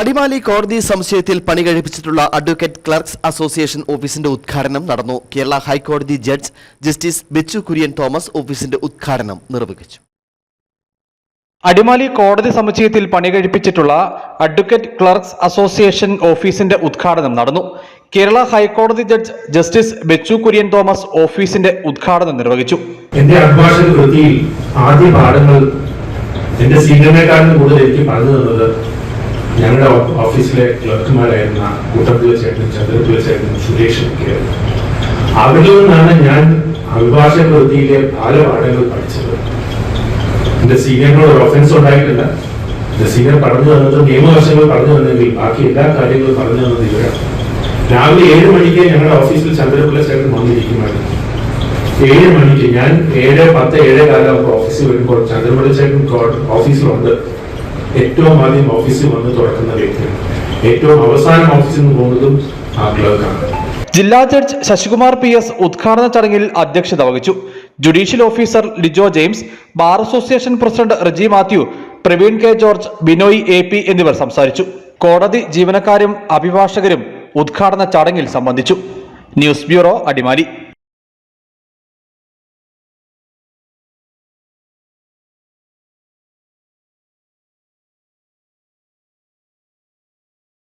അടിമാലി കോടതി സംശയത്തിൽ പണി കഴിപ്പിച്ചിട്ടുള്ള advocate clerks association ഓഫീസിന്റെ ഉദ്ഘാടനം നടന്നു. കേരള ഹൈക്കോടതി ജഡ്ജ് ജസ്റ്റിസ് ബെച്ചു കുര്യൻ തോമസ് ഓഫീസിന്റെ ഉദ്ഘാടനം നിർവഹിച്ചു. അടിമാലി കോടതി സമുച്ചയത്തിൽ പണി കഴിപ്പിച്ചിട്ടുള്ള അഡ്വക്കേറ്റ് ക്ലർക്സ് അസോസിയേഷൻ ഓഫീസിന്റെ ഉദ്ഘാടനം നടന്നു. കേരള ഹൈക്കോടതി ജഡ്ജ് ജസ്റ്റിസ് ബെച്ചു കുര്യൻ തോമസ് ഓഫീസിന്റെ ഉദ്ഘാടനം നിർവഹിച്ചു. എന്റെ അഭിഭാഷക കൃതിയിൽ ആദ്യ പാഠങ്ങൾ എന്റെ സീനിയറിനെക്കാളും കൂടുതൽ എനിക്ക് പറഞ്ഞു തന്നത് ഞങ്ങളുടെ ഓഫീസിലെ ക്ലർക്കുമാരായിരുന്ന കൂട്ടപ്പിള്ള ചേട്ടനും ചന്ദ്രപ്പുള്ള ചേട്ടനും സുരേഷ് അവിടെ നിന്നാണ് ഞാൻ അഭിഭാഷക വൃത്തിയിലെ പല പാഠങ്ങൾ പഠിച്ചത്. എന്റെ സീനിയറിനോട് ഒരു ഒഫൻസ് ഉണ്ടായിട്ടില്ല. എന്റെ സീനിയർ പറഞ്ഞു തന്നത് നിയമവശങ്ങൾ പറഞ്ഞു തന്നെങ്കിൽ ബാക്കി എല്ലാ കാര്യങ്ങളും പറഞ്ഞു തന്നത് ഇവരാണ് രാവിലെ ഏഴ് മണിക്ക് ഞങ്ങളുടെ ഓഫീസിൽ ചന്ദ്രപിള്ള ചേട്ടൻ വന്നിരിക്കുമായിരുന്നു. ഏഴ് മണിക്ക് ഞാൻ ഏഴ് പത്ത് ഏഴ് കാലം ഓഫീസിൽ വരുമ്പോൾ ചന്ദ്രപിള്ള ചേട്ടൻ ഓഫീസിലുണ്ട്. ഏറ്റവും ആദ്യം ഓഫീസിൽ വന്ന് തുടക്കുന്ന വ്യക്തിയാണ് ഏറ്റവും അവസാനം ഓഫീസിൽ നിന്ന് പോകുന്നതും ആ ക്ലർക്കാണ് ജില്ലാ ജഡ്ജ് ശശികുമാർ പി എസ് ഉദ്ഘാടന ചടങ്ങിൽ അധ്യക്ഷത വഹിച്ചു. Judicial officer Lijo James bar association president Reji Mathew Praveen K George Binoy A P എന്നിവർ സംസാരിച്ചു. കോടതി ജീവനക്കാരും അഭിഭാഷകരും ഉദ്ഘാടന ചടങ്ങിൽ സംബന്ധിച്ചു. News bureau Adimali.